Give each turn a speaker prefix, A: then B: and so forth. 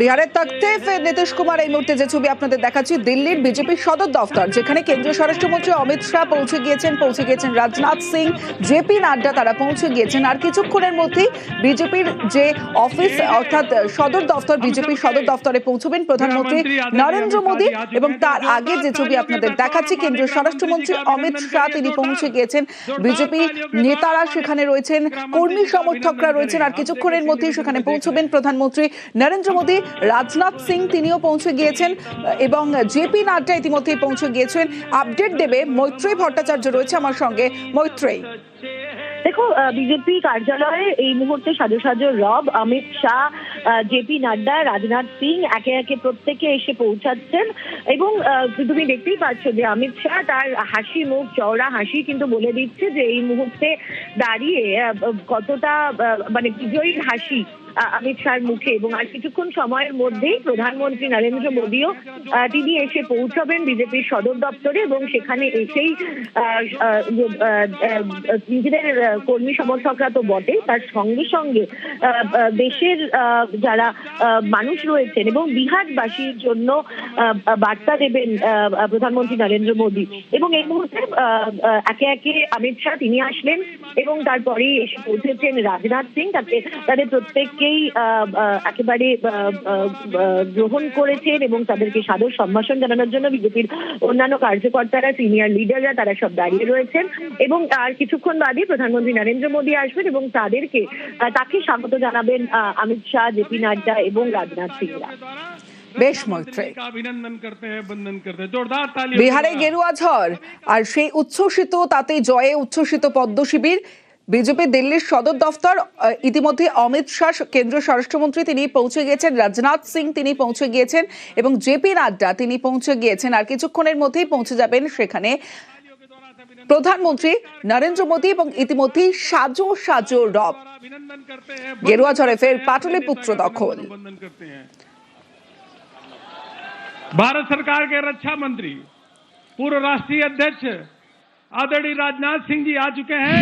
A: বিহারের তখতে ফের নীতিশ কুমার এই মুহূর্তে যে ছবি আপনাদের দেখাচ্ছি দিল্লির বিজেপির সদর দফতর যেখানে কেন্দ্রীয় স্বরাষ্ট্রমন্ত্রী অমিত শাহ পৌঁছে গিয়েছেন পৌঁছে গিয়েছেন রাজনাথ সিং জেপি নাড্ডা তারা পৌঁছে গিয়েছেন আর কিছুক্ষণের মধ্যেই বিজেপির যে অফিস অর্থাৎ সদর দফতর বিজেপির সদর দফতরে পৌঁছবেন প্রধানমন্ত্রী নরেন্দ্র মোদী এবং তার আগে যে ছবি আপনাদের দেখাচ্ছি কেন্দ্রীয় স্বরাষ্ট্রমন্ত্রী অমিত শাহ তিনি পৌঁছে গিয়েছেন বিজেপি নেতারা সেখানে রয়েছেন কর্মী সমর্থকরা রয়েছেন আর কিছুক্ষণের মধ্যেই সেখানে পৌঁছবেন প্রধানমন্ত্রী নরেন্দ্র মোদী রাজনাথ সিং তিনিও পৌঁছে গিয়েছেন, এবং জেপি নাড্ডা ইতিমধ্যেই পৌঁছে গিয়েছেন। আপডেট দেবে মৈত্রেয়ী ভট্টাচার্য রয়েছে আমার সঙ্গে। মৈত্রেয়ী।
B: দেখো বিজেপি কার্যালয়ে এই মুহূর্তে সাজো সাজো রব। অমিত শাহ জেপি নাড্ডা, রাজনাথ সিং একে একে প্রত্যেকে এসে পৌঁছাচ্ছেন। এবং তুমি দেখতেই পাচ্ছ যে অমিত শাহ তার হাসি মুখ, চওড়া হাসি কিন্তু বলে দিচ্ছে যে এই মুহূর্তে দাঁড়িয়ে কতটা মানে বিজয়ীর হাসি অমিত শাহর মুখে এবং আর কিছুক্ষণ সময়ের মধ্যেই প্রধানমন্ত্রী নরেন্দ্র মোদীও তিনি এসে পৌঁছাবেন বিজেপির সদর দপ্তরে এবং সেখানে এসেই নিজেদের কর্মী সমর্থকরা তো বটে, তার সঙ্গে সঙ্গে দেশের যারা মানুষ রয়েছেন এবং বিহারবাসীর জন্য বার্তা দেবেন প্রধানমন্ত্রী নরেন্দ্র মোদী এবং এই মুহূর্তে একে একে অমিত শাহ, তিনি আসলেন এবং তারপরেই এসে পৌঁছেছেন রাজনাথ সিং। তাকে তাদের প্রত্যেককেই একেবারে গ্রহণ করেছেন এবং তাদেরকে সাদর সম্ভাষণ জানানোর জন্য বিজেপির অন্যান্য কার্যকর্তারা, সিনিয়র লিডাররা, তারা সব দাঁড়িয়ে রয়েছেন। এবং আর কিছুক্ষণ বাদে প্রধানমন্ত্রী নরেন্দ্র মোদী আসবেন এবং তাদেরকে তাকে স্বাগত জানাবেন অমিত শাহ জেপি নাড্ডা এবং রাজনাথ সিংরা।
A: বেশ
C: মৈত্রে
A: বিহারে গেরুয়া ঝড় আর সেই উচ্ছ্বসিত তাতে জয়ে উচ্ছ্বসিত পদ্ম শিবির বিজেপি দিল্লির সদর দফতর ইতিমধ্যে অমিত শাহ কেন্দ্রীয় স্বরাষ্ট্রমন্ত্রী তিনি পৌঁছে গিয়েছেন রাজনাথ সিং তিনি পৌঁছে গিয়েছেন এবং জেপি নাড্ডা তিনি পৌঁছে গিয়েছেন আর কিছুক্ষণের মধ্যেই পৌঁছে যাবেন সেখানে প্রধানমন্ত্রী নরেন্দ্র মোদী এবং ইতিমধ্যেই সাজো সাজো রব গেরুয়া ঝড়ে ফের পাটলিপুত্র দখল
C: भारत सरकार के रक्षा मंत्री, पूर्व राष्ट्रीय अध्यक्ष आदरणीय राजनाथ सिंह जी आ चुके हैं।